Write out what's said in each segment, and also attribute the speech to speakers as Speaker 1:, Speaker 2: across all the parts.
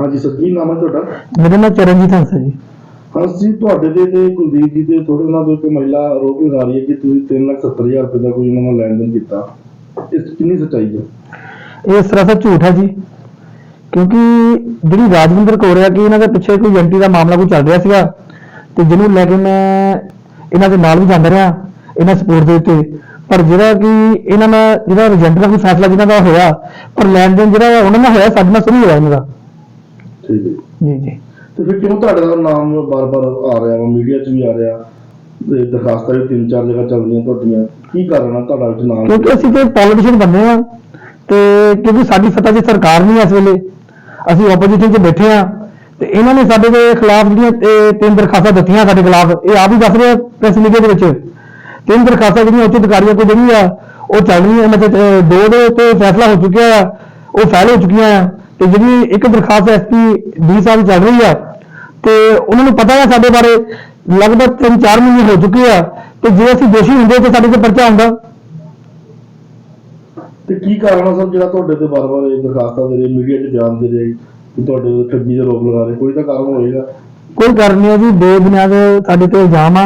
Speaker 1: ਹਾਂਜੀ ਸਰ ਕੀ ਨਾਮ ਹੈ ਤੁਹਾਡਾ?
Speaker 2: ਮੇਰਾ ਨਾਮ ਚਰਨਜੀਤ ਹੰਸ ਹੈ ਜੀ।
Speaker 1: ਹੰਸ ਜੀ ਤੁਹਾਡੇ ਦੇ ਤੇ ਕੁਲਦੀਪ ਜੀ ਦੇ ਥੋੜੇ ਦਿਨਾਂ ਤੋਂ ਇੱਕ ਮਹਿਲਾ ਆਰੋਪ ਲਗਾ ਰਹੀ ਹੈ ਕਿ ਤੁਸੀਂ 370000 ਰੁਪਏ ਦਾ ਕੋਈ ਨਾਲ ਲੈਣ ਦੇਣ ਕੀਤਾ। ਇਸ ਕਿੰਨੀ ਸੱਚਾਈ ਹੈ?
Speaker 2: ਇਹ ਸਰਾਸਰ ਝੂਠ ਹੈ ਜੀ। ਕਿਉਂਕਿ ਜਿਹੜੀ ਰਾਜਵਿੰਦਰ ਕੌਰ ਹੈ ਕਿ ਇਹਨਾਂ ਦੇ ਪਿੱਛੇ ਕੋਈ ਏਜੰਟੀ ਦਾ ਮਾਮਲਾ ਕੋਈ ਚੱਲ ਰਿਹਾ ਸੀਗਾ ਤੇ ਜਿਹਨੂੰ ਲੈ ਕੇ ਮੈਂ ਇਹਨਾਂ ਦੇ ਨਾਲ ਵੀ ਜਾਂਦਾ ਰਿਹਾ ਇਹਨਾਂ ਸਪੋਰਟ ਦੇ ਉੱਤੇ। ਪਰ ਜਿਹੜਾ ਕਿ ਇਹਨਾਂ ਨਾਲ ਜਿਹੜਾ ਏਜੰਟ ਦਾ ਕੋਈ ਫੈਸਲਾ ਜਿਹਨਾਂ ਦਾ ਹੋਇਆ ਪਰ ਲੈਣ ਦੇਣ ਜਿਹੜਾ ਉਹਨਾਂ ਨਾਲ ਹੋਇਆ ਸਾਡੇ ਨਾਲ ਸ਼ੁਰੂ ਹੋਇਆ ਇਹਨਾਂ ਦਾ।
Speaker 1: ਠੀਕ ਹੈ
Speaker 2: ਜੀ ਜੀ।
Speaker 1: ਤੇ ਫਿਰ ਕਿਉਂ ਤੁਹਾਡੇ ਨਾਮ ਬਾਰ-ਬਾਰ ਆ ਰਿਹਾ ਵਾ? ਮੀਡੀਆ 'ਚ ਵੀ ਆ ਰਿਹਾ। ਤੇ ਦਰਖਾਸਤਾਂ ਵੀ ਤਿੰਨ ਚਾਰ ਜਗ੍ਹਾ ਚੱਲ ਰਹੀਆਂ ਤੁਹਾਡੀਆਂ। ਕੀ ਕਾਰਨ ਆ ਤੁਹਾਡਾ ਵਿੱਚ ਨਾਮ?
Speaker 2: ਕਿਉਂਕਿ ਅਸੀਂ ਤੇ ਪੋਲੀਟੀਸ਼ੀਅਨ ਬੰਦੇ ਆ। ਤੇ ਕਿਉਂਕਿ ਸਾਡੀ ਸੱਤਾ 'ਚ ਸਰਕਾਰ ਨਹੀਂ ਇਸ ਵੇਲੇ। ਅਸੀਂ ਆਪੋਜੀਸ਼ਨ 'ਚ ਬੈਠੇ ਆ। ਤੇ ਇਹਨਾਂ ਨੇ ਸਾਡੇ ਦੇ ਖਿਲਾਫ ਜਿਹੜੀਆਂ ਤਿੰਨ ਦਰਖਾਸਤਾਂ ਦਿੱਤੀਆਂ ਸਾਡੇ ਖਿਲਾਫ। ਇਹ ਆਪ ਹੀ ਦੱਸ ਰਹੇ ਪ੍ਰੈਸ ਮੀਡੀਆ ਦੇ ਵਿੱਚ। ਤਿੰਨ ਦਰਖਾਸਤਾਂ ਜਿਹੜੀਆਂ ਉੱਚ ਅਧਿਕਾਰੀਆਂ ਕੋਲ ਜਿਹੜੀ ਆ ਉਹ ਚੱਲ ਰਹੀਆਂ। ਮਤਲਬ ਦੋ ਦੇ ਉੱਤੇ ਫੈਸਲਾ ਹੋ ਚੁੱਕਿਆ ਆ। ਉਹ ਫੈਲ ਹੋ ਚੁੱਕੀਆਂ ਆ। ਤੇ ਜਿਹੜੀ ਇੱਕ ਦਰਖਾਸਤ ਐਸਪੀ ਡੀ ਸਾਹਿਬ ਚੱਲ ਰਹੀ ਆ ਤੇ ਉਹਨਾਂ ਨੂੰ ਪਤਾ ਹੈ ਸਾਡੇ ਬਾਰੇ ਲਗਭਗ 3-4 ਮਹੀਨੇ ਹੋ ਚੁੱਕੇ ਆ ਤੇ ਜੇ ਅਸੀਂ ਦੋਸ਼ੀ ਹੁੰਦੇ ਤੇ ਸਾਡੇ ਤੇ ਪਰਚਾ ਹੁੰਦਾ।
Speaker 1: ਤੇ ਕੀ ਕਾਰਨ ਆ ਸਰ ਜਿਹੜਾ ਤੁਹਾਡੇ ਤੇ ਬਾਰ-ਬਾਰ ਇਹ ਦਰਖਾਸਤਾਂ ਦੇ ਰਹੇ ਮੀਡੀਆ 'ਚ ਬਿਆਨ ਦੇ ਰਹੇ ਕਿ ਤੁਹਾਡੇ ਤੇ ਠੱਗੀ ਦੇ ਰੋਪ ਲਗਾ ਰਹੇ? ਕੋਈ ਤਾਂ ਕਾਰਨ ਹੋਏਗਾ।
Speaker 2: ਕੋਈ ਕਾਰਨ ਨਹੀਂ ਹੈ ਜੀ ਬੇਬੁਨਿਆਦ ਸਾਡੇ ਤੇ ਇਲਜ਼ਾਮ ਆ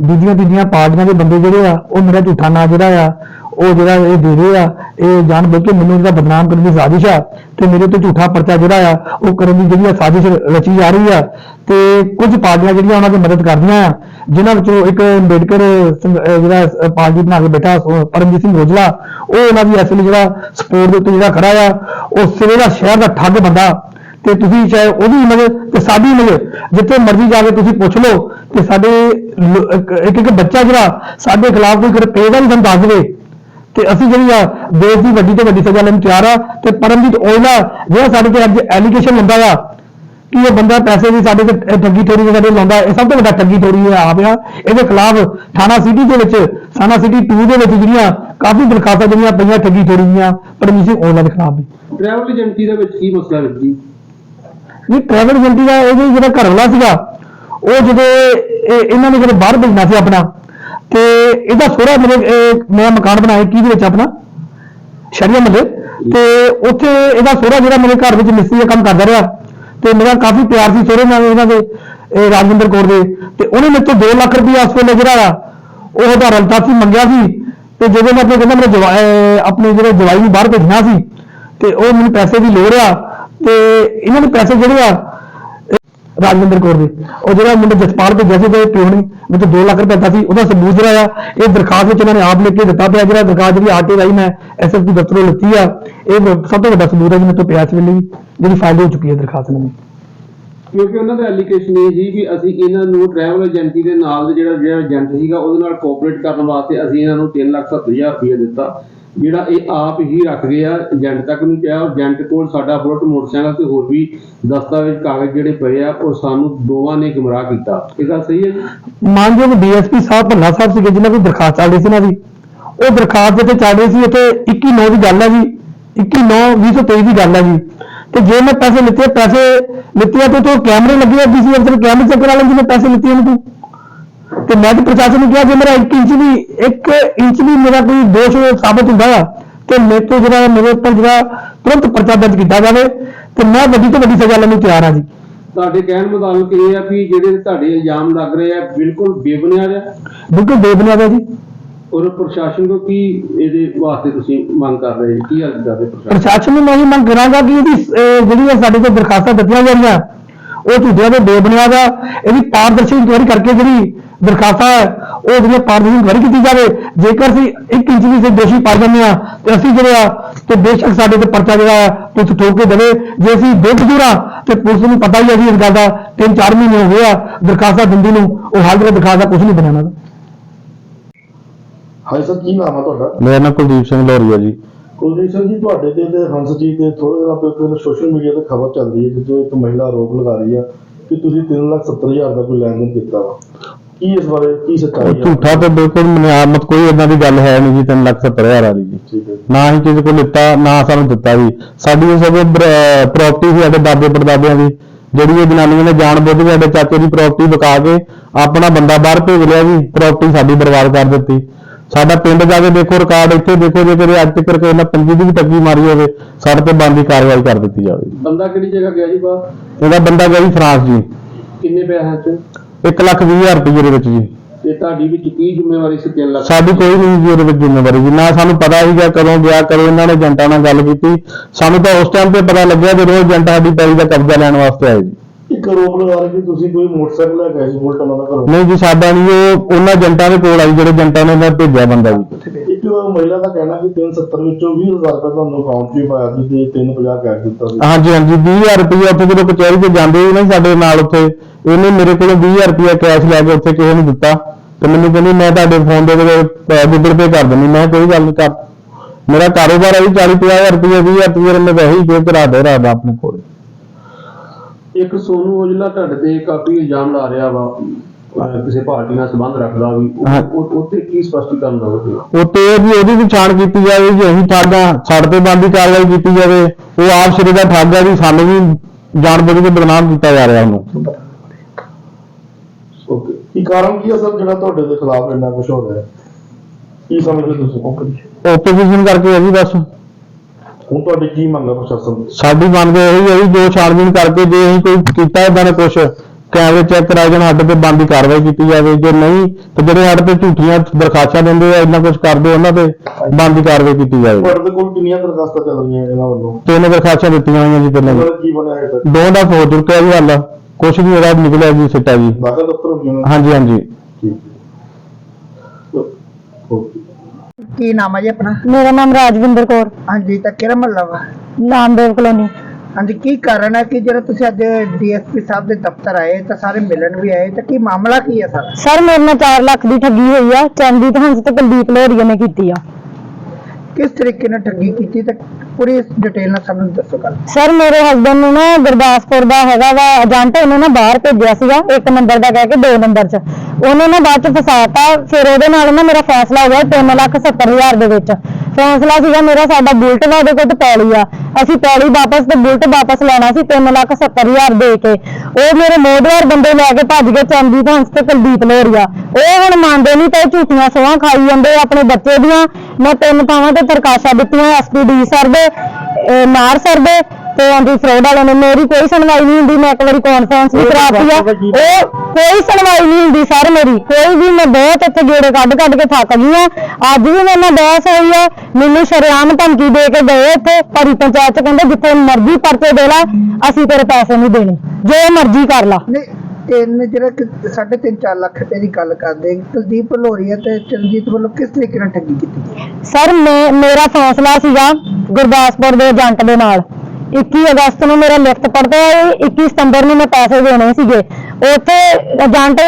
Speaker 2: ਦੂਜੀਆਂ ਤੀਜੀਆਂ ਪਾਰਟੀਆਂ ਦੇ ਬੰਦੇ ਜਿਹੜੇ ਆ ਉਹ ਮੇਰਾ ਝੂਠਾ ਨਾਂ ਜਿਹੜਾ ਆ ਉਹ ਜਿਹੜਾ ਇਹ ਦੇ ਰਹੇ ਆ ਇਹ ਜਾਣ ਬੁੱਝ ਕੇ ਮੈਨੂੰ ਜਿਹੜਾ ਬਦਨਾਮ ਕਰਨ ਦੀ ਸਾਜ਼ਿਸ਼ ਆ ਤੇ ਮੇਰੇ ਤੇ ਝੂਠਾ ਪਰਚਾ ਜਿਹੜਾ ਆ, ਉਹ ਕਰਨ ਦੀ ਜਿਹੜੀ ਆ ਸਾਜ਼ਿਸ਼ ਰਚੀ ਜਾ ਰਹੀ ਆ ਤੇ ਕੁਝ ਪਾਰਟੀਆਂ ਜਿਹੜੀਆਂ ਉਹਨਾਂ ਦੀ ਮਦਦ ਕਰਦੀਆਂ ਆ, ਜਿਨ੍ਹਾਂ ਵਿੱਚੋਂ ਇੱਕ ਅੰਬੇਡਕਰ ਸਿੰਘ- ਜਿਹੜਾ ਪਾਰਟੀ ਬਣਾ ਕੇ ਬੈਠਾ ਪਰਮਜੀਤ ਸਿੰਘ ਰੋਜਲਾ ਉਹ ਉਹਨਾਂ ਦੀ ਅਸਲੀ ਜਿਹੜਾ ਸਪੋਰਟ ਦੇ ਉੱਤੇ ਜਿਹੜਾ ਖੜਾ ਆ, ਉਹ ਸਿਰੇ ਦਾ, ਸ਼ਹਿਰ ਦਾ ਠੱਗ ਬੰਦਾ ਤੇ ਤੁਸੀਂ ਚਾਹੇ ਉਹਦੀ ਮਿਲੇ ਤੇ ਸਾਡੀ ਮਿਲੇ ਜਿੱਥੇ ਮਰਜ਼ੀ ਜਾ ਕੇ ਤੁਸੀਂ ਪੁੱਛ ਲਓ ਤੇ ਸਾਡੇ ਇੱਕ ਇੱਕ ਬੱਚਾ ਜਿਹੜਾ ਸਾਡੇ ਖਿਲਾਫ ਕੋਈ ਕਰ ਪੇਗਾ ਦੱਸ ਦੇਵੇ ਤੇ ਅਸੀਂ ਜਿਹੜੀ ਆ ਦੇਸ਼ ਦੀ ਵੱਡੀ ਤੋਂ ਵੱਡੀ ਸਜ਼ਾ ਲੈਣ ਤਿਆਰ ਆ ਤੇ ਪਰਮਜੀਤ ਔਜਲਾ ਜਿਹੜਾ ਸਾਡੇ ਤੇ ਅੱਜ ਐਲੀਗੇਸ਼ਨ ਲੰਦਾ ਆ ਕਿ ਇਹ ਬੰਦਾ ਪੈਸੇ ਦੀ ਸਾਡੇ ਤੇ ਠੱਗੀ ਠੋਰੀ ਸਾਡੇ ਲਾਉਂਦਾ ਇਹ ਸਭ ਤੋਂ ਵੱਡਾ ਠੱਗੀ ਠੋਰੀ ਇਹ ਆਪ ਆ। ਇਹਦੇ ਖਿਲਾਫ ਥਾਣਾ ਸਿਟੀ ਦੇ ਵਿੱਚ ਥਾਣਾ ਸਿਟੀ 2 ਦੇ ਵਿੱਚ ਜਿਹੜੀਆਂ ਕਾਫੀ ਦਰਖਾਸਤਾਂ ਜਿਹੜੀਆਂ ਪਈਆਂ ਠੱਗੀ ਠੋਰੀ ਦੀਆਂ ਪਰਮਜੀਤ ਔਜਲਾ ਦੇ ਖਿਲਾਫ ਵੀ।
Speaker 3: ਟਰੈਵਲ ਏਜੰਟੀ ਦੇ ਵਿੱਚ ਕੀ ਮਸਲਾ ਹੈ ਜੀ?
Speaker 2: ਨਹੀਂ ਟਰੈਵਲ ਏਜੰਟੀ ਦਾ ਇਹ ਜਿਹੜਾ ਘਰ ਵਾਲਾ ਸੀਗਾ ਉਹ ਜਦੋਂ ਇਹ- ਇਹਨਾਂ ਨੇ ਜਦੋਂ ਬਾਹਰ ਭੇਜਣਾ ਸੀ ਆਪਣਾ ਤੇ ਇਹਦਾ ਸੋਹਰਾ ਮੇਰੇ ਮੇਰਾ ਮਕਾਨ ਬਣਾਇਆ ਕੀ ਦੇ ਵਿੱਚ ਆਪਣਾ? ਸ਼ਰੀਆ ਮੱਲੇ। ਤੇ ਉੱਥੇ ਇਹਦਾ ਸੋਹਰਾ ਜਿਹੜਾ ਮੇਰੇ ਘਰ ਵਿੱਚ ਮਿਸਤਰੀ ਦਾ ਕੰਮ ਕਰਦਾ ਰਿਹਾ। ਤੇ ਮੇਰਾ ਕਾਫੀ ਪਿਆਰ ਸੀ ਸੋਹਰੇ ਨਾਲ ਇਹਨਾਂ ਦੇ, ਇਹ ਰਾਜਵਿੰਦਰ ਕੌਰ ਦੇ। ਤੇ ਉਹਨੇ ਮੇਰੇ ਤੋਂ 2 ਲੱਖ ਰੁਪਏ ਉਸ ਵੇਲੇ ਜਿਹੜਾ ਆ, ਉਹ ਉਧਾਰ ਲਤਾ ਸੀ, ਮੰਗਿਆ ਸੀ। ਤੇ ਜਦੋਂ ਮੈਂ ਆਪਣੇ ਕਹਿੰਦਾ ਮੇਰੇ ਜਵਾ ਆਪਣੇ ਜਿਹੜੇ ਜਵਾਈ ਨੂੰ ਬਾਹਰ ਭੇਜਣਾ ਸੀ, ਤੇ ਉਹ ਮੈਨੂੰ ਪੈਸੇ ਦੀ ਲੋੜ ਆ। ਤੇ ਇਹਨਾਂ ਨੇ ਪੈਸੇ ਜਿਹੜੇ ਆ ਰਾਜਵਿੰਦਰ ਕੌਰ ਦੇ। ਉਹ ਜਿਹੜਾ ਮੁੰਡਾ ਜਸਪਾਲ ਭੇਜਿਆ ਸੀ ਤੇ ਪਿਓ ਨੇ ਮੈਨੂੰ 2 ਲੱਖ ਰੁਪਏ ਦਿੱਤਾ ਸੀ, ਉਹਦਾ ਸਬੂਤ ਜਿਹੜਾ ਆ, ਇਹ ਦਰਖਾਸਤ ਵਿੱਚ ਉਹਨਾਂ ਨੇ ਆਪ ਲਿਖ ਕੇ ਦਿੱਤਾ ਪਿਆ, ਜਿਹੜਾ ਦਰਖਾਸਤ ਜਿਹੜੀ ਆਰਟੀ ਰਾਈ ਮੈਂ ਐਸਐਸਪੀ ਦਫ਼ਤਰੋਂ ਲਿੱਤੀ ਆ, ਇਹ ਸਭ ਤੋਂ ਵੱਡਾ ਸਬੂਤ ਹੈ ਜੀ ਤੋਂ ਪਿਆ ਇਸ ਵੇਲੇ ਵੀ ਜਿਹੜੀ ਫਾਈਲ ਹੋ ਚੁੱਕੀ ਹੈ ਦਰਖਾਸਤ ਨੂੰ
Speaker 3: ਕਿਉਂਕਿ ਉਹਨਾਂ ਦਾ ਐਲੀਗੇਸ਼ਨ ਇਹ ਸੀ ਵੀ ਅਸੀਂ ਇਹਨਾਂ ਨੂੰ ਟਰੈਵਲ ਏਜੰਟੀ ਦੇ ਨਾਲ ਦੇ ਜਿਹੜਾ ਜਿਹੜਾ ਏਜੰਟ ਸੀਗਾ, ਉਹਦੇ ਨਾਲ ਕੋਆਪਰੇਟ ਕਰਨ ਵਾਸਤੇ ਅਸੀਂ ਇਹਨਾਂ ਨੂੰ 370000 ਰੁਪਏ ਦਿੱਤਾ। ਜਿਹੜਾ ਇਹ ਆਪ ਹੀ ਰੱਖ ਗਿਆ ਏਜੰਟ ਤੱਕ ਨੂੰ ਕਿਹਾ, ਏਜੰਟ ਕੋਲ ਸਾਡਾ ਬੁਲਟ, ਮੋਟਰਸਾਈਕਲ ਤੇ ਹੋਰ ਵੀ ਦਸਤਾਵੇਜ਼, ਕਾਗਜ਼ ਜਿਹੜੇ ਪਏ ਆ, ਉਹ ਸਾਨੂੰ ਦੋਵਾਂ ਨੇ ਗੁੰਮਰਾਹ ਕੀਤਾ। ਇਹ ਗੱਲ ਸਹੀ ਹੈ ਜੀ?
Speaker 2: ਮਾਨਯੋਗ ਡੀਐਸਪੀ ਸਾਹਿਬ ਭੱਲਾ ਸਾਹਿਬ ਸੀਗੇ, ਜਿਨ੍ਹਾਂ ਦੀ ਦਰਖਾਸਤ ਚੱਲ ਰਹੀ ਸੀ ਇਹਨਾਂ ਦੀ। ਉਹ ਦਰਖਾਸਤ ਤੇ ਚੱਲ ਰਹੀ ਸੀ ਇੱਥੇ 21 9 ਦੀ ਗੱਲ ਹੈ ਜੀ। 21 9 2023 ਦੀ ਗੱਲ ਹੈ ਜੀ। ਤੇ ਜੇ ਮੈਂ ਪੈਸੇ ਲਿੱਤੇ ਪੈਸੇ ਲਿੱਤੇ ਤੇ ਤੋ ਕੈਮਰੇ ਲੱਗੇ ਆ, ਡੀਸੀ ਅਫਸਰ ਕੈਮਰੇ ਚੱਕਰ ਕਰਾ ਲੈਣ ਜਿਹਨੇ ਪੈਸੇ ਲਿੱਤੇ ਨੇ ਤੂੰ ਤੇ ਮੈਂ ਤੇ ਪ੍ਰਸ਼ਾਸਨ ਨੂੰ ਕਿਹਾ ਜੇ ਮੇਰਾ 1 ਇੰਚ ਵੀ 1 ਇੰਚ ਵੀ ਮੇਰਾ ਕੋਈ ਦੋਸ਼ ਸਾਬਤ ਹੁੰਦਾ ਆ ਤੇ ਮੇਰੇ ਤੋਂ ਜਿਹੜਾ ਮੇਰੇ ਉੱਪਰ ਜਿਹੜਾ ਤੁਰੰਤ ਪਰਚਾ ਦਰਜ ਕੀਤਾ ਜਾਵੇ ਤੇ ਮੈਂ ਵੱਡੀ ਤੋਂ ਵੱਡੀ ਸਜ਼ਾ ਲੈਣ ਨੂੰ ਤਿਆਰ ਆ ਜੀ।
Speaker 3: ਤੁਹਾਡੇ ਕਹਿਣ ਮੁਤਾਬਕ ਇਹ ਆ ਵੀ ਜਿਹੜੇ ਤੁਹਾਡੇ ਇਲਜ਼ਾਮ ਲੱਗ ਰਹੇ ਆ ਬਿਲਕੁਲ ਬੇਬੁਨਿਆਦ ਆ?
Speaker 2: ਬਿਲਕੁਲ ਬੇਬੁਨਿਆਦ ਹੈ ਜੀ।
Speaker 3: ਔਰ ਪ੍ਰਸ਼ਾਸਨ ਕੋ ਕੀ ਇਹਦੇ ਵਾਸਤੇ ਤੁਸੀਂ ਮੰਗ ਕਰ ਰਹੇ ਕੀ ਅਰਜ਼ ਕਰ ਰਹੇ ਪ੍ਰਸ਼ਾਸਨ
Speaker 2: ਨੂੰ ਮੈਂ ਮੰਗ ਕਰਾਂਗਾ ਕਿ ਇਹਦੀ ਜਿਹੜੀ ਸਾਡੇ ਤੇ ਦਰਖਾਸਤਾਂ ਦਿੱਤੀਆਂ ਜਾਂਦੀਆਂ ਉਹ ਝੂਠਿਆਂ ਦੇ ਬੇਬੁਨਿਆਦ ਆ। ਇਹਦੀ ਪਾਰਦਰਸ਼ੀ ਇਨਕੁਆਇਰੀ ਕਰਕੇ ਜਿਹੜੀ ਦਰਖਾਸਤਾਂ ਹੈ, ਉਹ ਜਿਹੜੀਆਂ ਪਾਰਦਰਸ਼ੀ ਇਨਕੁਆਇਰੀ ਕੀਤੀ ਜਾਵੇ ਜੇਕਰ ਅਸੀਂ ਇੱਕ ਇੰਚ ਵੀ ਸੇ ਦੋਸ਼ੀ ਪਾ ਜਾਂਦੇ ਆ ਤੇ ਅਸੀਂ ਜਿਹੜੇ ਆ ਤੇ ਬੇਸ਼ੱਕ ਸਾਡੇ ਤੇ ਪਰਚਾ ਜਿਹੜਾ ਆ ਪੁਲਿਸ ਠੋਕ ਕੇ ਦੇਵੇ। ਜੇ ਅਸੀਂ ਬੇਕਸੂਰ ਤੇ ਪੁਲਿਸ ਨੂੰ ਪਤਾ ਹੀ ਹੈ ਜੀ ਇਸ ਗੱਲ ਦਾ ਤਿੰਨ ਚਾਰ ਮਹੀਨੇ ਹੋ ਗਏ ਆ ਦਰਖਾਸਤਾਂ ਦਿੰਦੀ ਨੂੰ ਉਹ ਹਾਲ ਤੱਕ ਦਰਖਾਸਤ ਕੁਝ ਨਹੀਂ ਦਾ।
Speaker 1: ਹਾਈ ਸਰ ਕੀ ਨਾਮ ਆ ਤੁਹਾਡਾ?
Speaker 4: ਮੇਰਾ ਨਾਮ ਕੁਲਦੀਪ ਸਿੰਘ ਲੋਰੀਆ ਜੀ।
Speaker 1: ਕੁਲਦੀਪ ਸਿੰਘ ਜੀ ਤੁਹਾਡੇ ਤੇ ਤੇ ਹੰਸ ਜੀ ਤੇ ਥੋੜੇ ਦਿਨਾਂ ਤੋਂ ਇੱਕ ਸੋਸ਼ਲ ਮੀਡੀਆ ਤੇ ਖਬਰ ਚੱਲ ਰਹੀ ਹੈ ਜਿੱਥੇ ਇੱਕ ਮਹਿਲਾ ਆਰੋਪ ਲਗਾ ਰਹੀ ਆ ਕਿ ਤੁਸੀਂ 370000 ਦਾ ਕੋਈ ਲੈਣ ਦੇਣ ਕੀਤਾ ਵਾ। ਕੀ ਇਸ ਬਾਰੇ ਕੀ
Speaker 4: ਉਹ
Speaker 1: ਸੱਚਾਈ
Speaker 4: ਝੂਠਾ ਤੇ ਬਿਲਕੁਲ ਮਨਿਆਮਤ ਕੋਈ ਇਦਾਂ ਦੀ ਗੱਲ ਹੈ ਨਹੀਂ ਜੀ 3 ਲੱਖ 70 ਹਜ਼ਾਰ ਵਾਲੀ ਜੀ।
Speaker 1: ਠੀਕ ਹੈ
Speaker 4: ਨਾ ਹੀ ਕਿਸੇ ਕੋਲ ਲਿੱਤਾ ਨਾ ਸਾਨੂੰ ਦਿੱਤਾ ਜੀ। ਸਾਡੀ ਉਹ ਸਭ ਪ੍ਰਾਪਰਟੀ ਸੀ ਸਾਡੇ ਦਾਦੇ ਪੜਦਾਦਿਆਂ ਦੀ ਜਿਹੜੀ ਇਹ ਜਨਾਨੀਆਂ ਨੇ ਜਾਣ ਬੁੱਝ ਕੇ ਸਾਡੇ ਚਾਚੇ ਦੀ ਪ੍ਰਾਪਰਟੀ ਵਿਕਾ ਕੇ ਆਪਣਾ ਬੰਦਾ ਬਾਹਰ ਭੇਜ ਲਿਆ ਜੀ ਪ੍ਰਾਪਰਟੀ ਸਾਡੀ ਬਰਬਾਦ ਕਰ ਦਿੱਤੀ। ਸਾਡਾ ਪਿੰਡ ਜਾ ਕੇ ਦੇਖੋ ਰਿਕਾਰਡ ਇੱਥੇ ਦੇਖੋ ਜੇ ਕਦੇ ਅੱਜ ਤੱਕ ਕੋਈ ਨਾ ਪੰਜੀ ਦੀ ਵੀ ਟੱਗੀ ਮਾਰੀ ਹੋਵੇ ਸਾਡੇ ਤੇ ਬੰਦੀ ਕਾਰਵਾਈ ਕਰ ਦਿੱਤੀ ਜਾਵੇ
Speaker 3: ਬੰਦਾ ਕਿਹੜੀ ਜਗ੍ਹਾ ਗਿਆ ਜੀ ਬਾਹਰ?
Speaker 4: ਇਹਦਾ ਬੰਦਾ ਗਿਆ ਜੀ ਫਰਾਂਸ ਜੀ।
Speaker 3: ਕਿੰਨੇ ਪੈਸਿਆਂ 'ਚ
Speaker 4: 1 ਲੱਖ ਵੀਹ ਹਜ਼ਾਰ ਰੁਪਏ ਦੇ ਵਿੱਚ ਜੀ।
Speaker 3: ਤੇ ਤੁਹਾਡੀ ਵਿੱਚ ਕੀ ਜ਼ਿੰਮੇਵਾਰੀ ਸੀ 3 ਲੱਖ?
Speaker 4: ਸਾਡੀ ਕੋਈ ਨਹੀਂ ਜੀ ਉਹਦੇ ਵਿੱਚ ਜ਼ਿੰਮੇਵਾਰੀ ਜੀ। ਨਾ ਸਾਨੂੰ ਪਤਾ ਸੀਗਾ ਕਦੋਂ ਗਿਆ ਕਦੋਂ ਇਹਨਾਂ ਨੇ ਏਜੰਟਾਂ ਨਾਲ ਗੱਲ ਕੀਤੀ। ਸਾਨੂੰ ਤਾਂ ਉਸ ਟਾਈਮ ਤੇ ਪਤਾ ਲੱਗਿਆ ਜਦੋਂ ਏਜੰਟ ਸਾਡੀ ਪੈਲੀ ਦਾ ਕਬਜ਼ਾ ਲੈਣ ਵਾਸਤੇ ਆਏ ਜੀ।
Speaker 1: ਇੱਕ ਆਰੋਪ ਲਗਾ ਰਹੇ ਕਿ ਤੁਸੀਂ ਕੋਈ ਮੋਟਰਸਾਈਕਲ ਲੈ ਕੇ ਸੀ ਬੁਲਟ ਉਹਨਾਂ ਦਾ ਘਰੋਂ।
Speaker 4: ਨਹੀਂ ਜੀ ਸਾਡਾ ਨਹੀਂ ਉਹ ਉਹਨਾਂ ਏਜੰਟਾਂ ਦੇ ਕੋਲ ਆਈ ਜਿਹੜੇ ਏਜੰਟਾਂ ਨੇ ਇਹਨਾਂ ਭੇਜਿਆ ਬੰਦਾ ਜੀ।
Speaker 1: ਇੱਕ ਮਹਿਲਾ ਦਾ ਕਹਿਣਾ ਕਿ 370 ਵਿੱਚੋਂ 20000 ਰੁਪਏ ਤੁਹਾਨੂੰ ਅਕਾਊਂਟ 'ਚ ਹੀ ਪਾਇਆ ਸੀ ਤੇ 350 ਕੈਸ਼ ਦਿੱਤਾ ਸੀ।
Speaker 4: ਹਾਂਜੀ ਹਾਂਜੀ 20000 ਰੁਪਏ ਉੱਥੇ ਜਦੋਂ ਕਚਹਿਰੀ ਤੇ ਜਾਂਦੇ ਸੀ ਨਾ ਸਾਡੇ ਨਾਲ ਉੱਥੇ ਇਹਨੇ ਮੇਰੇ ਕੋਲੋਂ 20000 ਰੁਪਏ ਕੈਸ਼ ਲੈ ਕੇ ਉੱਥੇ ਕਿਸੇ ਨੂੰ ਦਿੱਤਾ ਤੇ ਮੈਨੂੰ ਕਹਿੰਦੀ ਮੈਂ ਤੁਹਾਡੇ ਫੋਨ ਦੇ ਵਿੱਚ ਗੂਗਲ ਪੇ ਕਰ ਦਿੰਦੀ। ਮੈਂ ਕੋਈ ਗੱਲ ਨਹੀਂ ਕਰ। ਮੇਰਾ ਕਾਰੋਬਾਰ ਹੈ ਜੀ 40 50000 ਰੁਪਏ 20000 ਰੁਪਏ ਮੈਂ ਵੈਸੇ ਹੀ ਜੇਬ ਆਪਣੇ ਕੋਲ।
Speaker 3: ਇੱਕ ਸੋਨੂ ਔਜਲਾ ਤੁਹਾਡੇ ਤੇ ਕਾਫੀ ਇਲਜ਼ਾਮ ਲਾ ਰਿਹਾ ਵਾ ਅਹ ਕਿਸੇ ਪਾਰਟੀ ਨਾਲ ਸੰਬੰਧ ਰੱਖਦਾ ਵੀ ਉਹ-
Speaker 4: ਹਾਂ।
Speaker 3: ਉਹ- ਉੱਥੇ ਕੀ ਸਪਸ਼ਟੀਕਰਨ
Speaker 4: ਉੱਤੇ ਇਹ ਵੀ ਉਹਦੀ ਵੀ ਛਾਣ ਕੀਤੀ ਜਾਵੇ ਜੀ ਅਸੀਂ ਠੱਗਾ ਸਾਡੇ ਤੇ ਬੰਦੀ ਕਾਰਵਾਈ ਕੀਤੀ ਜਾਵੇ। ਉਹ ਆਪ ਸਿਰੇ ਦਾ ਠੱਗ ਜੀ ਸਾਨੂੰ ਵੀ ਜਾਣਬੁੱਝ ਕੇ ਬਦਨਾਮ ਕੀਤਾ ਜਾ ਰਿਹਾ ਉਹਨੂੰ।
Speaker 3: ਓਕੇ
Speaker 1: ਕੀ ਕਾਰਨ ਕੀ ਹੈ ਸਰ ਜਿਹੜਾ ਤੁਹਾਡੇ ਦੇ ਖਿਲਾਫ ਇੰਨਾ ਕੁਝ ਹੋ ਰਿਹਾ? ਹੈ ਕੀ ਸਮਝਦੇ ਤੁਸੀਂ?
Speaker 4: ਓਪੋਜੀਸ਼ਨ ਕਰਕੇ ਹੈ ਜੀ ਬਸ।
Speaker 1: ਹੁਣ ਤੁਹਾਡੀ ਕੀ ਮੰਗ ਹੈ ਪ੍ਰਸ਼ਾਸਨ ਤੋਂ?
Speaker 4: ਸਾਡੀ ਮੰਗ ਇਹ ਹੈ ਜੀ ਜੋ ਛਾਣਬੀਣ ਕਰਕੇ ਜੇ ਅਸੀਂ ਕੋਈ ਕੀਤਾ ਇਦਾਂ ਦਾ ਕੁਝ ਕੈਮਰੇ ਚੈੱਕ ਕਰਾਏ ਜਾਣ ਸਾਡੇ ਤੇ ਬੰਦੀ ਕਾਰਵਾਈ ਕੀਤੀ ਜਾਵੇ। ਜੇ ਨਹੀਂ ਤੇ ਜਿਹੜੇ ਸਾਡੇ ਤੇ ਝੂਠੀਆਂ ਦਰਖਾਸਤਾਂ ਦਿੰਦੇ ਆ ਇੰਨਾ ਕੁਝ ਕਰਦੇ ਉਹਨਾਂ ਤੇ ਬੰਦੀ ਕਾਰਵਾਈ ਕੀਤੀ ਜਾਵੇ।
Speaker 1: ਤੁਹਾਡੇ ਕੋਲ ਕਿੰਨੀਆਂ ਦਰਖਾਸਤਾਂ ਚੱਲ ਰਹੀਆਂ ਇਹਨਾਂ ਵੱਲੋਂ?
Speaker 4: ਤਿੰਨ ਦਰਖਾਸਤਾਂ ਦਿੱਤੀਆਂ ਹੋਈਆਂ ਜੀ
Speaker 1: ਉਹਨਾਂ ਦਾ ਕੀ ਬਣਿਆ ਹੈ ਤੱਕ?
Speaker 4: ਦੋ ਦਾ ਹੋ ਚੁੱਕਿਆ ਜੀ ਹੱਲ। ਕੁਝ ਵੀ ਉਹਦਾ ਨਿਕਲਿਆ ਜੀ ਸਿੱਟਾ ਜੀ।
Speaker 1: ਦਾਖਲ ਦਫ਼ਤਰ ਹੋ ਗਏ
Speaker 4: ਹਾਂਜੀ ਹਾਂਜੀ।
Speaker 1: ਠੀਕ ਹੈ। ਓਕੇ।
Speaker 5: ਕੀ ਨਾਮ ਹੈ ਜੀ ਆਪਣਾ?
Speaker 6: ਮੇਰਾ ਨਾਮ ਰਾਜਵਿੰਦਰ ਕੌਰ।
Speaker 5: ਹਾਂਜੀ ਤਾਂ ਕਿਹੜਾ ਮਹੱਲਾ ਵਾ?
Speaker 6: ਨਾਮਦੇਵ ਕਲੋਨੀ।
Speaker 5: ਹਾਂਜੀ ਕੀ ਕਾਰਨ ਹੈ ਕਿ ਜਿਹੜਾ ਤੁਸੀਂ ਅੱਜ ਡੀਐਸਪੀ ਸਾਹਿਬ ਦੇ ਦਫ਼ਤਰ ਆਏ ਤਾਂ ਸਾਰੇ ਮਿਲਣ ਵੀ ਆਏ ਤਾਂ ਕੀ ਮਾਮਲਾ ਕੀ ਹੈ ਸਾਰਾ?
Speaker 6: ਸਰ ਮੇਰੇ ਨਾਲ 4 ਲੱਖ ਦੀ ਠੱਗੀ ਹੋਈ ਆ। ਚੰਦੀਪ ਹੰਸ ਤੇ ਕੁਲਦੀਪ ਲੋਰੀਆ ਨੇ ਕੀਤੀ ਆ।
Speaker 5: ਕਿਸ ਤਰੀਕੇ ਨਾਲ ਠੱਗੀ ਕੀਤੀ ਤੇ ਪੂਰੀ ਡਿਟੇਲ ਨਾਲ ਸਾਨੂੰ ਦੱਸੋ ਗੱਲ।
Speaker 6: ਸਰ ਮੇਰੇ ਹਸਬੰਦ ਨੂੰ ਨਾ ਗੁਰਦਾਸਪੁਰ ਦਾ ਹੈਗਾ ਵਾ, ਏਜੰਟ ਉਹਨੇ ਨਾ ਬਾਹਰ ਭੇਜਿਆ ਸੀਗਾ, ਇੱਕ ਨੰਬਰ ਦਾ ਕਹਿ ਕੇ, ਦੋ ਨੰਬਰ 'ਚ। ਉਹਨੇ ਨਾ ਬਾਅਦ 'ਚ ਫਸਾਤਾ, ਫਿਰ ਉਹਦੇ ਨਾਲ ਨਾ ਮੇਰਾ ਫੈਸਲਾ ਹੋ ਗਿਆ 3 ਲੱਖ 70 ਹਜ਼ਾਰ ਦੇ ਵਿੱਚ। ਫੈਸਲਾ ਸੀਗਾ ਮੇਰਾ, ਸਾਡਾ ਬੁਲਟ ਦਾ ਉਹਦੇ ਕੋਲ ਤੇ ਪੈਲੀ ਆ। ਅਸੀਂ ਪੈਲੀ ਵਾਪਸ ਤੇ ਬੁਲਟ ਵਾਪਸ ਲੈਣਾ ਸੀ 3 ਲੱਖ 70 ਹਜ਼ਾਰ ਦੇ ਕੇ। ਉਹ ਮੇਰੇ ਮੋਢਵਾਰ ਬੰਦੇ ਲੈ ਕੇ ਭੱਜ ਗਏ ਚੰਦੀਪ ਹੰਸ ਤੇ ਕੁਲਦੀਪ ਲੋਰੀਆ ਉਹ ਹੁਣ ਮੰਨਦੇ ਨਹੀਂ ਤੇ ਝੂਠੀਆਂ ਸੋਹਾਂ ਖਾਈ ਜਾਂਦੇ ਆਪਣੇ ਬੱਚੇ ਦੀਆਂ। ਮੈਂ ਤਿੰਨ ਥਾਵਾਂ ਤੇ ਤਰਕਾਸ਼ਾ ਦਿੱਤੀਆਂ ਐਸਪੀਡੀ ਸਰ ਦੇ ਨਾਰ ਸਰ ਦੇ ਤੇ ਆਂਦੀ ਫਰੋਡ ਵਾਲਿਆਂ ਨੇ ਮੇਰੀ ਕੋਈ ਸੁਣਵਾਈ ਨਹੀਂ ਹੁੰਦੀ ਮੈਂ ਇੱਕ ਵਾਰੀ ਕਾਨਫਰੰਸ ਵੀ ਕਰਾਤੀ ਆ। ਉਹ ਕੋਈ ਸੁਣਵਾਈ ਨਹੀਂ ਹੁੰਦੀ ਸਰ ਮੇਰੀ। ਕੋਈ ਵੀ ਮੈਂ ਬਹੁਤ ਇੱਥੇ ਗੇੜੇ ਕੱਢ ਕੱਢ ਕੇ ਥੱਕ ਗਈ ਆ। ਅੱਜ ਵੀ ਮੇਰੇ ਨਾਲ ਬਹਿਸ ਹੋਈ ਆ। ਮੈਨੂੰ ਸ਼ਰੇਆਮ ਧਮਕੀ ਦੇ ਕੇ ਗਏ ਇੱਥੇ ਭਰੀ ਪੰਚਾਇਤ ਚ ਕਹਿੰਦੇ ਜਿੱਥੇ ਮਰਜ਼ੀ ਪਰਚੇ ਦੇ ਲੈ ਅਸੀਂ ਤੇਰੇ ਪੈਸੇ ਨਹੀਂ ਦੇਣੇ। ਜੋ ਮਰਜ਼ੀ ਕਰ ਲਾ।
Speaker 5: ਨਹੀਂ ਤਿੰਨ ਜਿਹੜਾ ਕਿ ਸਾਢੇ ਤਿੰਨ 4 ਲੱਖ ਰੁਪਏ ਦੀ ਗੱਲ ਕਰਦੇ ਕੁਲਦੀਪ ਲੋਰੀਆ ਤੇ ਚਰਨਜੀਤ ਵੱਲੋਂ ਕਿਸ ਤਰੀਕੇ ਨਾਲ ਠੱਗੀ ਕੀਤੀ
Speaker 6: ਸਰ ਮੈਂ ਮੇਰਾ ਫੈਸਲਾ ਸੀਗਾ ਗੁਰਦਾਸਪੁਰ ਦੇ ਏਜੰਟ ਦੇ ਨਾਲ। 21 ਅਗਸਤ ਨੂੰ ਮੇਰਾ ਲਿਖਤ ਪੜਦਾ ਹੈ 21 ਸਤੰਬਰ ਨੂੰ ਮੈਂ ਪੈਸੇ ਦੇਣੇ ਸੀਗੇ। ਉੱਥੇ ਏਜੰਟ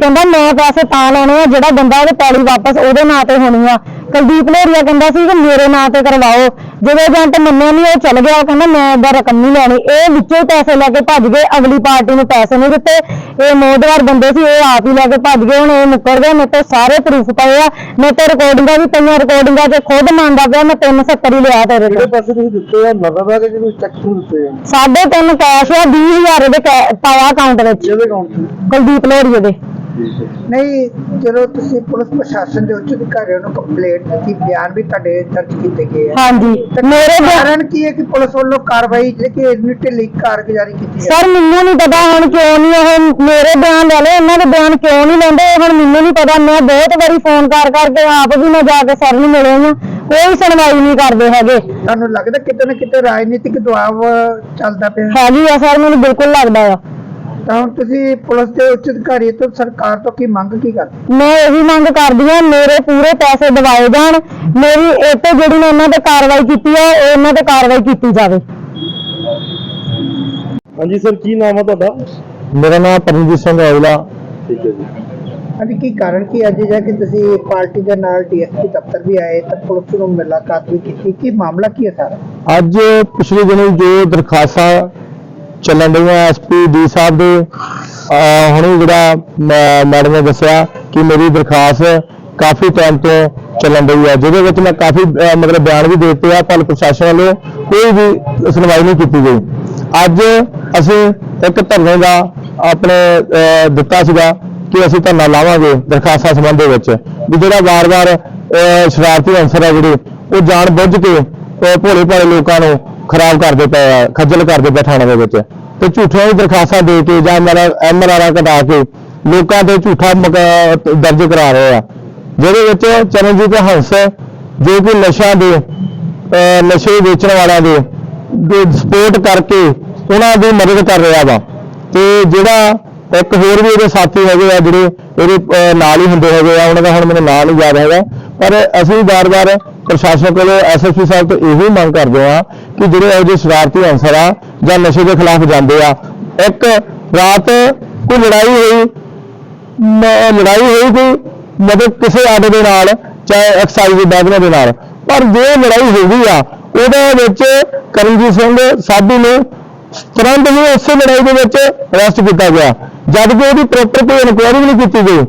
Speaker 6: ਕਹਿੰਦਾ, ਮੈਂ ਪੈਸੇ ਤਾਂ ਲੈਣੇ ਆ, ਜਿਹੜਾ ਬੰਦਾ ਉਹਦੇ ਪੈਲੀ ਵਾਪਸ ਉਹਦੇ ਨਾਂ ਤੇ ਹੋਣੀ ਆ। ਕੁਲਦੀਪ ਲੋਰੀਆ ਕਹਿੰਦਾ ਸੀ ਕਿ ਮੇਰੇ ਨਾਂ ਤੇ ਕਰਵਾਓ। ਜਦੋਂ ਏਜੰਟ ਮੰਨਿਆ ਨਹੀਂ ਉਹ ਚੱਲ ਗਿਆ। ਉਹ ਕਹਿੰਦਾ ਮੈਂ ਇਹਦਾ ਰਕਮ ਨਹੀਂ ਲੈਣੀ। ਇਹ ਵਿੱਚੋਂ ਪੈਸੇ ਲੈ ਕੇ ਭੱਜ ਗਏ। ਅਗਲੀ ਪਾਰਟੀ ਨੂੰ ਪੈਸੇ ਨਹੀਂ ਦਿੱਤੇ। ਇਹ ਮੋਦਵਾਰ ਬੰਦੇ ਸੀ ਇਹ ਆਪ ਹੀ ਲੈ ਕੇ ਭੱਜ ਗਏ। ਹੁਣ ਇਹ ਮੁੱਕਰ ਗਏ ਮੇਰੇ ਤੋਂ ਸਾਰੇ ਪ੍ਰੂਫ ਪਏ ਆ। ਮੇਰੇ ਤੋਂ ਰਿਕਾਰਡਿੰਗਾਂ ਵੀ ਪਈਆਂ। ਰਿਕਾਰਡਿੰਗਾਂ 'ਚ ਖੁਦ ਮੰਨਦਾ ਪਿਆ। ਮੈਂ 370 ਹੀ ਲਿਆ ਤੇਰੇ ਤੋਂ।
Speaker 1: ਪੈਸੇ ਤੁਸੀਂ ਦਿੱਤੇ ਆ ਨਗਦ ਆ ਕਿ ਜਿਹਨੂੰ ਚੈੱਕ ਥਰੂ ਦਿੱਤੇ ਆ?
Speaker 6: ਸਾਢੇ ਤਿੰਨ ਕੈਸ਼ ਆ। 20000 ਇਹਦੇ ਕੈ- ਪਾਇਆ ਅਕਾਊਂਟ ਵਿੱਚ।
Speaker 1: ਜਿਹਦੇ ਅਕਾਊਂਟ 'ਚ?
Speaker 6: ਕੁਲਦੀਪ ਲੋਰੀਏ ਦੇ।
Speaker 5: ਨਹੀਂ ਜਦੋਂ ਤੁਸੀਂ ਪੁਲਿਸ ਪ੍ਰਸ਼ਾਸਨ ਦੇ ਉੱਚ ਅਧਿਕਾਰੀਆਂ ਨੂੰ ਕੰਪਲੇਂਟ ਕੀਤੀ ਬਿਆਨ ਵੀ ਤੁਹਾਡੇ ਦਰਜ ਕੀਤੇ ਗਏ ਆ।
Speaker 6: ਹਾਂਜੀ ਮੇਰੇ ਬਿਆਨ
Speaker 5: ਕਾਰਨ ਕੀ ਹੈ ਕਿ ਪੁਲਿਸ ਵੱਲੋਂ ਕਾਰਵਾਈ ਜਿਹੜੀ ਕਿ ਇੰਨੀ ਢਿੱਲੀ ਕਾਰਗੁਜ਼ਾਰੀ ਕੀਤੀ ਹੈ?
Speaker 6: ਸਰ ਮੈਨੂੰ ਨਹੀਂ ਪਤਾ ਹੁਣ ਕਿਉਂ ਨਹੀਂ ਉਹ ਮੇਰੇ ਬਿਆਨ ਲੈ ਲਏ ਇਹਨਾਂ ਦੇ ਬਿਆਨ ਕਿਉਂ ਨਹੀਂ ਲੈਂਦੇ? ਹੁਣ ਮੈਨੂੰ ਨਹੀਂ ਪਤਾ ਮੈਂ ਬਹੁਤ ਵਾਰੀ ਫੋਨ ਕਰ ਕਰਕੇ ਆਪ ਵੀ ਮੈਂ ਜਾ ਕੇ ਸਰ ਨੂੰ ਮਿਲੇ ਹਾਂ ਕੋਈ ਸੁਣਵਾਈ ਨਹੀਂ ਕਰਦੇ ਹੈਗੇ।
Speaker 5: ਤੁਹਾਨੂੰ ਲੱਗਦਾ ਕਿਤੇ ਨਾ ਕਿਤੇ ਰਾਜਨੀਤਿਕ ਦਬਾਅ ਚੱਲਦਾ ਪਿਆ?
Speaker 6: ਹੈਗੀ ਆ ਸਰ ਮੈਨੂੰ ਬਿਲਕੁਲ ਲੱਗਦਾ ਆ।
Speaker 5: ਤਾਂ ਹੁਣ ਤੁਸੀਂ ਪੁਲਿਸ ਦੇ ਉੱਚ ਅਧਿਕਾਰੀ ਤੋਂ ਸਰਕਾਰ ਤੋਂ ਕੀ ਮੰਗ ਕੀ ਕਰਦੇ?
Speaker 6: ਮੈਂ ਇਹੀ ਮੰਗ ਕਰਦੀ ਹਾਂ ਮੇਰੇ ਪੂਰੇ ਪੈਸੇ ਦਿਵਾਏ ਜਾਣ। ਮੇਰੀ ਇਹ ਤੇ ਜਿਹੜੀ ਮੈਂ ਇਹਨਾਂ ਤੇ ਕਾਰਵਾਈ ਕੀਤੀ ਹੈ ਉਹ ਇਹਨਾਂ ਤੇ ਕਾਰਵਾਈ ਕੀਤੀ ਜਾਵੇ।
Speaker 1: ਹਾਂਜੀ ਸਰ ਕੀ ਨਾਮ ਆ ਤੁਹਾਡਾ?
Speaker 4: ਮੇਰਾ ਨਾਮ ਪਰਮਜੀਤ ਸਿੰਘ ਔਜਲਾ।
Speaker 1: ਠੀਕ ਹੈ ਜੀ।
Speaker 5: ਹਾਂਜੀ ਕੀ ਕਾਰਨ ਕੀ ਅੱਜ ਜਾ ਕੇ ਤੁਸੀਂ ਪਾਰਟੀ ਦੇ ਨਾਲ ਡੀਐਸਪੀ ਦਫ਼ਤਰ ਵੀ ਆਏ ਤਾਂ ਪੁਲਿਸ ਨੂੰ ਮੁਲਾਕਾਤ ਵੀ ਕੀਤੀ। ਕੀ ਮਾਮਲਾ ਕੀ ਹੈ ਸਾਰਾ?
Speaker 4: ਅੱਜ ਪਿਛਲੇ ਦਿਨੀ ਜੋ ਦਰਖਾਸਤਾਂ ਚੱਲਣ ਰਹੀਆਂ ਐਸਪੀ ਡੀ ਸਾਹਿਬ ਦੇ। ਅਹ ਹੁਣੇ ਜਿਹੜਾ ਮੈਂ- ਮੈਡਮ ਨੇ ਦੱਸਿਆ ਕਿ ਮੇਰੀ ਦਰਖਾਸਤ ਕਾਫੀ ਟਾਈਮ ਤੋਂ ਚੱਲਣ ਰਹੀ ਹੈ ਜਿਹਦੇ ਵਿੱਚ ਮੈਂ ਕਾਫੀ ਮਤਲਬ ਬਿਆਨ ਵੀ ਦੇ ਦਿੱਤੇ ਆ ਪਰ ਪ੍ਰਸ਼ਾਸਨ ਵੱਲੋਂ ਕੋਈ ਵੀ ਸੁਣਵਾਈ ਨਹੀਂ ਕੀਤੀ ਗਈ। ਅੱਜ ਅਸੀਂ ਇੱਕ ਧਰਨੇ ਦਾ ਆਪਣੇ ਦਿੱਤਾ ਸੀਗਾ ਕਿ ਅਸੀਂ ਧਰਨਾ ਲਾਵਾਂਗੇ ਦਰਖਾਸਤਾਂ ਸੰਬੰਧ ਵਿੱਚ ਵੀ ਜਿਹੜਾ ਵਾਰ-ਵਾਰ ਸ਼ਰਾਰਤੀ ਅਨਸਰ ਹੈ ਜਿਹੜੇ ਉਹ ਜਾਣ ਬੁੱਝ ਕੇ ਅਹ, ਭੋਲੇ ਭਾਲੇ ਲੋਕਾਂ ਨੂੰ ਖਰਾਬ ਕਰਦੇ ਪਏ ਆ ਖੱਜਲ ਕਰਦੇ ਪਏ ਥਾਣੇ ਦੇ ਵਿੱਚ। ਤੇ ਝੂਠੀਆਂ ਹੀ ਦਰਖਾਸਤਾਂ ਦੇ ਕੇ ਜਾਂ ਮੇਰਾ ਐਮਆਰਆਰ ਕਢਾ ਕੇ ਲੋਕਾਂ ਤੇ ਝੂਠਾ ਦਰਜ ਕਰਾ ਰਹੇ ਆ। ਜਿਹਦੇ ਵਿੱਚ ਚਰਨਜੀਤ ਹੰਸ ਜੋ ਕਿ ਨਸ਼ਿਆਂ ਦੇ ਅਹ, ਨਸ਼ੇ ਵੇਚਣ ਵਾਲਿਆਂ ਦੇ ਸਪੋਰਟ ਕਰਕੇ ਉਹਨਾਂ ਦੀ ਮਦਦ ਕਰ ਰਿਹਾ ਵਾ। ਤੇ ਜਿਹੜਾ ਇੱਕ ਹੋਰ ਵੀ ਇਹਦੇ ਸਾਥੀ ਹੈਗੇ ਆ ਜਿਹੜੇ ਇਹਦੇ ਅਹ, ਨਾਲ ਹੀ ਹੁੰਦੇ ਹੈਗੇ ਆ ਉਹਨਾਂ ਦਾ ਹੁਣ ਮੈਨੂੰ ਨਾਂ ਨਹੀਂ ਯਾਦ ਹੈਗਾ। ਪਰ ਅਸੀਂ ਵਾਰ-ਵਾਰ ਪ੍ਰਸ਼ਾਸਨ ਕੋਲੋਂ ਐਸਐਸਪੀ ਸਾਹਿਬ ਤੋਂ ਇਹੀ ਮੰਗ ਕਰਦੇ ਆ ਕਿ ਜਿਹੜੇ ਇਹੋ ਜਿਹੇ ਸ਼ਰਾਰਤੀ ਅਨਸਰ ਆ ਜਾਂ ਨਸ਼ੇ ਦੇ ਖਿਲਾਫ ਜਾਂਦੇ ਆ, ਇੱਕ ਰਾਤ ਕੋਈ ਲੜਾਈ ਹੋਈ ਲੜਾਈ ਹੋਈ ਕੋਈ ਮਤਲਬ ਕਿਸੇ ਆਡੇ ਦੇ ਨਾਲ ਚਾਹੇ ਐਕਸਾਈਜ਼ ਦੇ ਬੈਗਨਾਂ ਦੇ ਨਾਲ, ਪਰ ਜੇ ਲੜਾਈ ਹੋ ਗਈ ਆ, ਉਹਦੇ ਵਿੱਚ ਕਰਮਜੀਤ ਸਿੰਘ ਸਾਧੂ ਨੂੰ ਤੁਰੰਤ ਹੀ ਉਸੇ ਲੜਾਈ ਦੇ ਵਿੱਚ ਅਰੈਸਟ ਕੀਤਾ ਗਿਆ। ਜਦ ਕਿ ਉਹਦੀ ਪ੍ਰੋਪਰ ਕੋਈ ਇਨਕੁਆਇਰੀ ਵੀ ਨਹੀਂ ਕੀਤੀ ਗਈ।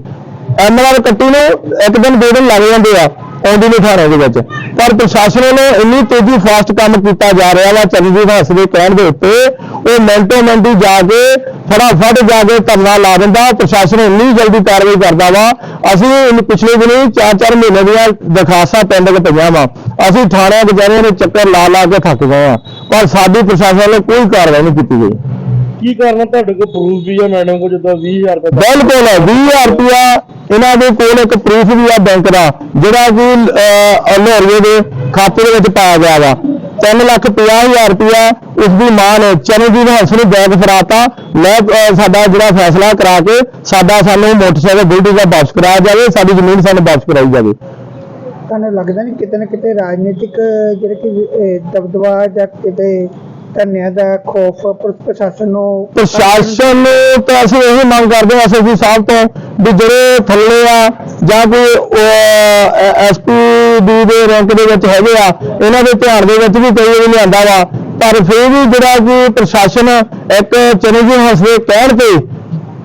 Speaker 4: ਐਮਆਰ ਕੱਟੀ ਨੂੰ ਇੱਕ ਦਿਨ, ਦੋ ਦਿਨ ਲੱਗ ਜਾਂਦੇ ਆ, ਆਉਂਦੀ ਨਹੀਂ ਥਾਣੇ ਦੇ ਵਿੱਚ। ਪਰ ਪ੍ਰਸ਼ਾਸਨ ਵੱਲੋਂ ਇੰਨੀ ਤੇਜ਼ੀ ਫਾਸਟ ਕੰਮ ਕੀਤਾ ਜਾ ਰਿਹਾ ਵਾ ਚਰਨਜੀਤ ਹੰਸ ਦੇ ਕਹਿਣ ਦੇ ਉੱਤੇ, ਉਹ ਮਿੰਟੋ ਮਿੰਟੀ ਜਾ ਕੇ ਫਟਾਫਟ ਜਾ ਕੇ ਧਰਨਾ ਲਾ ਦਿੰਦਾ, ਪ੍ਰਸ਼ਾਸਨ ਇੰਨੀ ਜਲਦੀ ਕਾਰਵਾਈ ਕਰਦਾ ਵਾ, ਅਸੀਂ ਪਿਛਲੇ ਦਿਨੀ 4-4 ਮਹੀਨੇ ਦੀਆਂ ਦਰਖਾਸਤਾਂ ਪਿੰਡ ਪਈਆਂ ਵਾ। ਅਸੀਂ ਥਾਣਿਆਂ ਕਚਹਿਰੀਆਂ ਦੇ ਚੱਕਰ ਲਾ ਲਾ ਕੇ ਥੱਕ ਗਏ ਆ, ਪਰ ਸਾਡੀ ਪ੍ਰਸ਼ਾਸਨ ਵੱਲੋਂ ਕੋਈ ਕਾਰਵਾਈ ਨਹੀਂ ਕੀਤੀ ਗਈ।
Speaker 1: ਕੀ ਕਾਰਨ ਤੁਹਾਡੇ ਕੋਲ ਪ੍ਰੂਫ ਵੀ ਆ ਮੈਡਮ ਕੋਲ ਜਿੱਦਾਂ 20000 ਰੁਪਏ ਦਾ।
Speaker 4: ਬਿਲਕੁਲ 20000 ਰੁਪਇਆ ਇਹਨਾਂ ਦੇ ਕੋਲ ਇੱਕ ਪ੍ਰੂਫ ਵੀ ਆ ਬੈਂਕ ਦਾ ਜਿਹੜਾ ਕਿ ਅਹ, ਲੋਰੀਏ ਦੇ ਖਾਤੇ ਦੇ ਵਿੱਚ ਪਾਇਆ ਗਿਆ ਵਾ। 3 ਲੱਖ 50000 ਰੁਪਇਆ ਉਸ ਦੀ ਮਾਂ ਨੇ ਚਰਨਜੀਤ ਹੰਸ ਨੂੰ ਬੈਗ ਫੜਾਤਾ। ਲੈ ਅਹ, ਸਾਡਾ ਜਿਹੜਾ ਫੈਸਲਾ ਕਰਾ ਕੇ ਸਾਡਾ ਸਾਨੂੰ ਮੋਟਰਸਾਈਕਲ ਬਿਲਡਿੰਗ ਦਾ ਵਾਪਸ ਕਰਾਇਆ ਜਾਵੇ ਸਾਡੀ ਜ਼ਮੀਨ ਸਾਨੂੰ ਵਾਪਸ ਕਰਾਈ ਜਾਵੇ।
Speaker 5: ਤੁਹਾਨੂੰ ਲੱਗਦਾ ਨਹੀਂ ਕਿਤੇ ਨਾ ਕਿਤੇ ਰਾਜਨੀਤਿਕ ਜਿਹੜੇ ਕਿ ਅਹ, ਦਬਦਬਾ ਜਾਂ ਕਿਤੇ ਧਰਨਿਆਂ ਦਾ ਖੌਫ ਪ੍ਰਸ਼ਾਸਨ ਨੂੰ
Speaker 4: ਪ੍ਰਸ਼ਾਸਨ ਨੂੰ ਤਾਂ ਅਸੀਂ ਇਹ ਮੰਗ ਕਰਦੇ ਹਾਂ ਐਸਐਸਪੀ ਸਾਹਿਬ ਤੋਂ ਵੀ ਜਿਹੜੇ ਥੱਲੇ ਆ ਜਾਂ ਕੋਈ ਐਸਪੀ ਦੀ ਦੇ ਰੈਂਕ ਦੇ ਵਿੱਚ ਹੈਗੇ ਆ ਇਹਨਾਂ ਦੇ ਧਿਆਨ ਦੇ ਵਿੱਚ ਵੀ ਕਈ ਵਾਰੀ ਲਿਆਂਦਾ ਵਾ। ਪਰ ਫਿਰ ਵੀ ਜਿਹੜਾ ਕਿ ਪ੍ਰਸ਼ਾਸਨ ਇੱਕ ਚਰਨਜੀਤ ਹੰਸ ਦੇ ਕਹਿਣ ਤੇ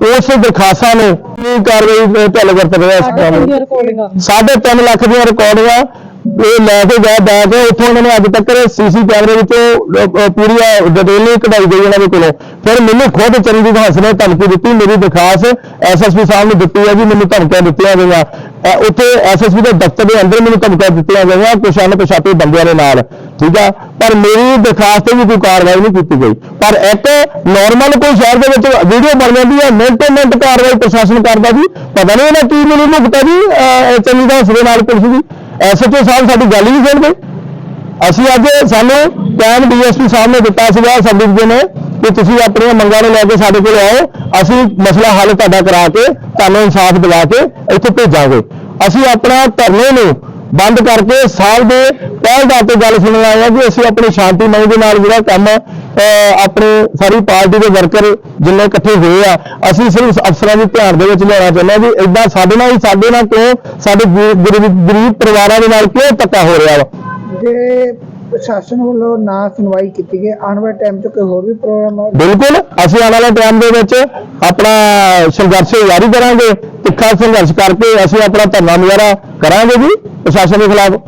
Speaker 4: ਉਸ ਦਰਖਾਸਤਾਂ ਨੂੰ ਕੀ ਕਾਰਵਾਈ ਢਿੱਲ ਵਰਤ ਰਿਹਾ ਇਸ ਕੰਮ ਨੂੰ। ਸਾਢੇ ਤਿੰਨ ਲੱਖ ਦੀਆਂ ਰਿਕਾਰਡਿੰਗਾਂ ਇਹ ਲੈ ਕੇ ਗਏ ਬੈਗ ਉੱਥੋਂ ਉਹਨਾਂ ਨੇ ਅੱਜ ਤੱਕ ਸੀਸੀ ਕੈਮਰੇ ਵਿੱਚੋਂ ਅਹ, ਅਹ, ਪੂਰੀ ਡਿਟੇਲ ਕਢਾਈ ਗਈ ਉਹਨਾਂ ਦੇ ਕੋਲੋਂ। ਫਿਰ ਮੈਨੂੰ ਖੁਦ ਚਰਨਜੀਤ ਹੰਸ ਨੇ ਧਮਕੀ ਦਿੱਤੀ ਮੇਰੀ ਦਰਖਾਸਤ ਐਸਐਸਪੀ ਸਾਹਿਬ ਨੂੰ ਦਿੱਤੀ ਹੈ ਜੀ ਮੈਨੂੰ ਧਮਕੀਆਂ ਦਿੱਤੀਆਂ ਗਈਆਂ। ਅਹ, ਉੱਥੇ ਐਸਐਸਪੀ ਦੇ ਦਫ਼ਤਰ ਦੇ ਅੰਦਰ ਮੈਨੂੰ ਧਮਕੀਆਂ ਦਿੱਤੀਆਂ ਗਈਆਂ ਕੁਛ ਅਣਪਛਾਤੇ ਬੰਦਿਆਂ ਦੇ ਨਾਲ ਠੀਕ ਆ? ਪਰ ਮੇਰੀ ਦਰਖਾਸਤ ਤੇ ਵੀ ਕੋਈ ਕਾਰਵਾਈ ਨਹੀਂ ਕੀਤੀ ਗਈ। ਪਰ ਇੱਕ ਨਾਰਮਲ ਕੋਈ ਸ਼ਹਿਰ ਦੇ ਵਿੱਚ ਵੀਡੀਓ ਬਣ ਜਾਂਦੀ ਹੈ ਮਿੰਟ ਮਿੰਟ ਕਾਰਵਾਈ ਪ੍ਰਸ਼ਾਸਨ ਕਰਦਾ ਜੀ। ਪਤਾ ਨਹੀਂ ਇਹਦਾ ਕੀ ਮੈਨੂੰ ਭੁਗਤਾ ਜੀ ਚੰਨੀ ਚਰਨਜੀਤ ਹੰਸ ਦੇ ਨਾਲ ਪੁਲਿਸ ਦੀ ਐਸਐਚਓ ਸਾਹਿਬ ਸਾਡੀ ਗੱਲ ਹੀ ਨਹੀਂ ਸੁਣਦੇ। ਅਸੀਂ ਅੱਜ ਸਾਨੂੰ ਟਾਈਮ ਡੀਐਸਪੀ ਸਾਹਿਬ ਨੇ ਦਿੱਤਾ ਸੀਗਾ ਸਬ ਜੀ ਨੇ, ਕਿ ਤੁਸੀਂ ਆਪਣੀਆਂ ਮੰਗਾਂ ਨੂੰ ਲੈ ਕੇ ਸਾਡੇ ਕੋਲ ਆਓ, ਅਸੀਂ ਮਸਲਾ ਹੱਲ ਤੁਹਾਡਾ ਕਰਾ ਕੇ, ਤੁਹਾਨੂੰ ਇਨਸਾਫ ਦਿਵਾ ਕੇ ਇੱਥੇ ਭੇਜਾਂਗੇ। ਅਸੀਂ ਆਪਣਾ ਧਰਨੇ ਨੂੰ ਬੰਦ ਕਰਕੇ ਸਾਲ ਦੇ ਪਹਿਲ ਦਾ ਤੇ ਗੱਲ ਸੁਣਨ ਆਏ ਆ ਕਿ ਅਸੀਂ ਆਪਣੀ ਸ਼ਾਂਤੀ ਮੰਗ ਦੇ ਨਾਲ ਜਿਹੜਾ ਕੰਮ ਆਪਣੇ ਸਾਰੀ ਪਾਰਟੀ ਦੇ ਵਰਕਰ ਜਿੰਨੇ ਇਕੱਠੇ ਹੋਏ ਆ ਅਸੀਂ ਸਿਰਫ ਅਫਸਰਾਂ ਦੇ ਧਿਆਨ ਦੇ ਵਿੱਚ ਲਿਆਉਣਾ ਚਾਹੁੰਦੇ ਹਾਂ ਵੀ ਇਦਾਂ ਸਾਡੇ ਨਾਲ ਹੀ ਸਾਡੇ ਨਾਲ ਕਿਉਂ ਸਾਡੇ ਗਰੀਬ ਪਰਿਵਾਰਾਂ ਦੇ ਨਾਲ ਕਿਉਂ ਧੱਕਾ ਹੋ ਰਿਹਾ ਵਾ?
Speaker 5: ਜੇ ਪ੍ਰਸ਼ਾਸਨ ਵੱਲੋਂ ਨਾ ਸੁਣਵਾਈ ਕੀਤੀ ਗਈ ਆਉਣ ਵਾਲੇ ਟਾਈਮ 'ਚ ਕੋਈ ਹੋਰ ਵੀ ਪ੍ਰੋਗਰਾਮ ਹੈ
Speaker 4: ਬਿਲਕੁਲ ਅਸੀਂ ਆਉਣ ਵਾਲੇ ਟਾਈਮ ਦੇ ਵਿੱਚ ਆਪਣਾ ਸੰਘਰਸ਼ ਜਾਰੀ ਕਰਾਂਗੇ ਤਿੱਖਾ ਸੰਘਰਸ਼ ਕਰਕੇ ਅਸੀਂ ਆਪਣਾ ਧਰਨਾ ਮੁਜ਼ਾਹਰਾ ਕਰਾਂਗੇ ਜੀ ਪ੍ਰਸ਼ਾਸਨ ਦੇ ਖਿਲਾਫ।